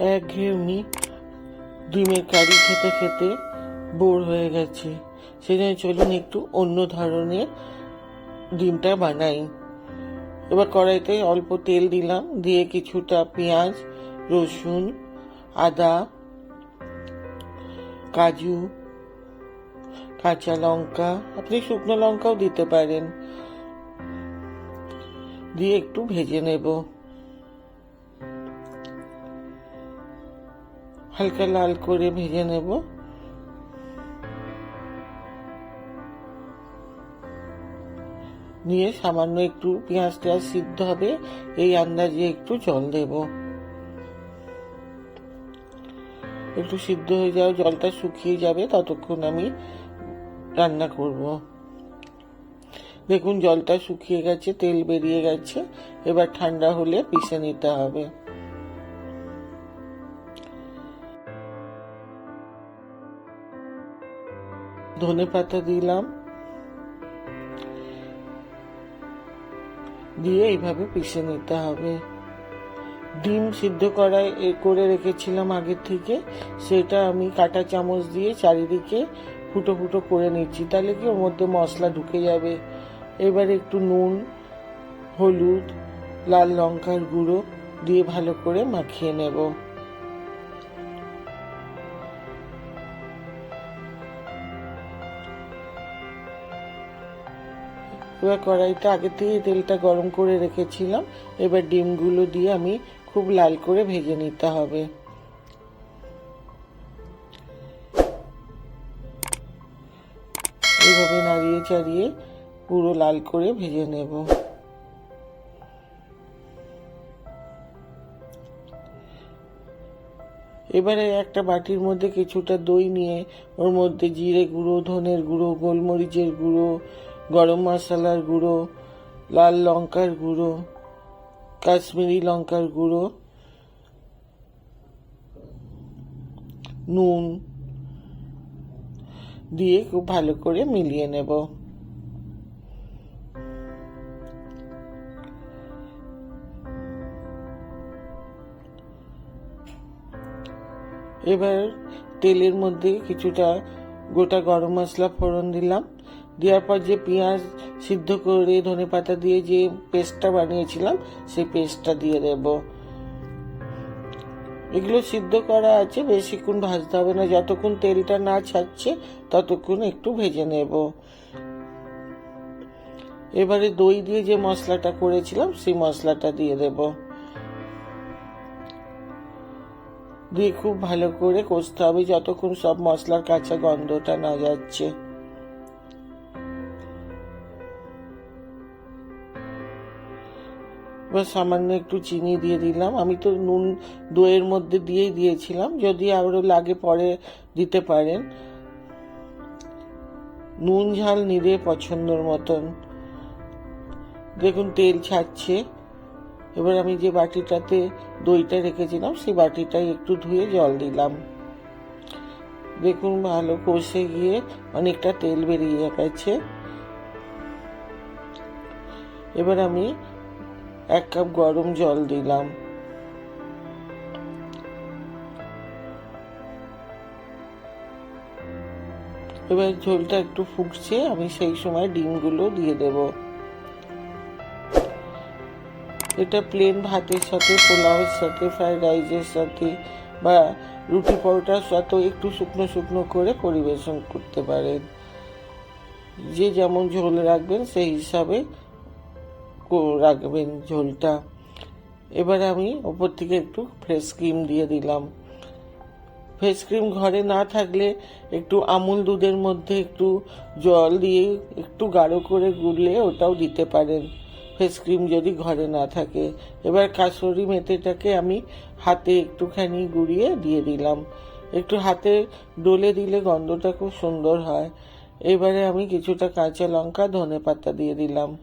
একঘেয়েমি ডিমের কারি খেতে খেতে বোর হয়ে গেছে। সেই জন্য চলুন একটু অন্য ধরনের ডিমটা বানাই। এবার কড়াইতে অল্প তেল দিলাম, দিয়ে কিছুটা পেঁয়াজ, রসুন, আদা, কাজু, কাঁচা লঙ্কা, আপনি শুকনো লঙ্কাও দিতে পারেন। দিয়ে একটু ভেজে নেব। হালকা লাল করে ভেজে নেব। নিয়ে সামান্য একটু পেঁয়াজ টেয়াজ সিদ্ধ হবে, এই আন্দাজে একটু জল দেব। একটু সিদ্ধ হয়ে যাও জলটা শুকিয়ে যাবে, ততক্ষণ আমি রান্না করব। দেখুন, জলটা শুকিয়ে গেছে, তেল বেরিয়ে গেছে, এবার ঠান্ডা হলে পিষে নিতে হবে। ধনে পাতা দিলাম। দিয়ে এইভাবে পিষে নিতে হবে। ডিম সিদ্ধ করা করে রেখেছিলাম আগের থেকে। সেটা আমি কাঁটা চামচ দিয়ে চারিদিকে ফুটো ফুটো করে নিচ্ছি। তাহলে কি ওর মধ্যে মশলা ঢুকে যাবে। এবার একটু নুন, হলুদ, লাল লঙ্কার গুঁড়ো দিয়ে ভালো করে মাখিয়ে নেব। এবার কড়াইটা আগে থেকে তেলটা গরম করে রেখেছিলাম। এবার ডিমগুলো দিয়ে আমি খুব লাল করে ভেজে নিতে হবে। এইভাবে নাড়িয়ে চাড়িয়ে পুরো লাল করে ভেজে নেব। এবারে একটা বাটির মধ্যে কিছুটা দই নিয়ে ওর মধ্যে জিরে গুঁড়ো, ধনের গুঁড়ো, গোলমরিচের গুঁড়ো গরম মশলার গুঁড়ো, লাল লঙ্কার গুঁড়ো, কাশ্মীরি লঙ্কার গুঁড়ো, নুন দিয়ে খুব ভালো করে মিলিয়ে নেব। এবার তেলের মধ্যে কিছুটা গোটা গরম মশলা ফোড়ন দিলাম। দেওয়ার পর যে পেঁয়াজ সিদ্ধ করে ধনে পাতা দিয়ে যে পেস্টটা বানিয়েছিলাম, সেই পেস্টটা দিয়ে দেব। এগুলো সিদ্ধ করা আছে, বেশিক্ষণ ভাজতে হবে না। যতক্ষণ তেলটা না ছাড়ছে, ততক্ষণ একটু ভেজে নেব। এবারে দই দিয়ে যে মশলাটা করেছিলাম, সেই মশলাটা দিয়ে দেব। দিয়ে খুব ভালো করে কষতে হবে, যতক্ষণ সব মশলার কাঁচা গন্ধটা না যাচ্ছে। এবার সামান্য একটু চিনি দিয়ে দিলাম। আমি তো নুন দইয়ের মধ্যে দিয়েই দিয়েছিলাম, যদি আরও লাগে পরে দিতে পারেন। নুন, ঝাল নিলে পছন্দর মতন। দেখুন, তেল ছাড়ছে। এবার আমি যে বাটিটাতে দইটা রেখেছিলাম, সেই বাটিটাই একটু ধুয়ে জল দিলাম। দেখুন, ভালো কষে গিয়ে অনেকটা তেল বেরিয়ে গেছে। এবার আমি এক কাপ গরম জল দিলাম। এবার ঝোলটা একটু ফুটছে, আমি সেই সময় ডিমগুলো দিয়ে দেব। এটা প্লেন ভাতের সাথে, পোলাওয়ের সাথে ফ্রাইড রাইসের সাথে বা রুটি পরোটার সাথে একটু শুকনো শুকনো করে পরিবেশন করতে পারেন। যে যেমন ঝোল রাখবেন, সেই হিসাবে রাখবেন ঝোলটা। এবার আমি ওপর থেকে একটু ফ্রেশ ক্রিম দিয়ে দিলাম। ফেস ক্রিম ঘরে না থাকলে একটু আমুল দুধের মধ্যে একটু জল দিয়ে একটু গাঢ় করে গুললে ওটাও দিতে পারেন। ফেস ক্রিম যদি ঘরে না থাকে। এবার কাসরি মেথিটাকে আমি হাতে একটুখানি গুঁড়িয়ে দিয়ে দিলাম। একটু হাতে ডলে দিলে গন্ধটা খুব সুন্দর হয়। এবারে আমি কিছুটা কাঁচা লঙ্কা ধনে পাতা দিয়ে দিলাম।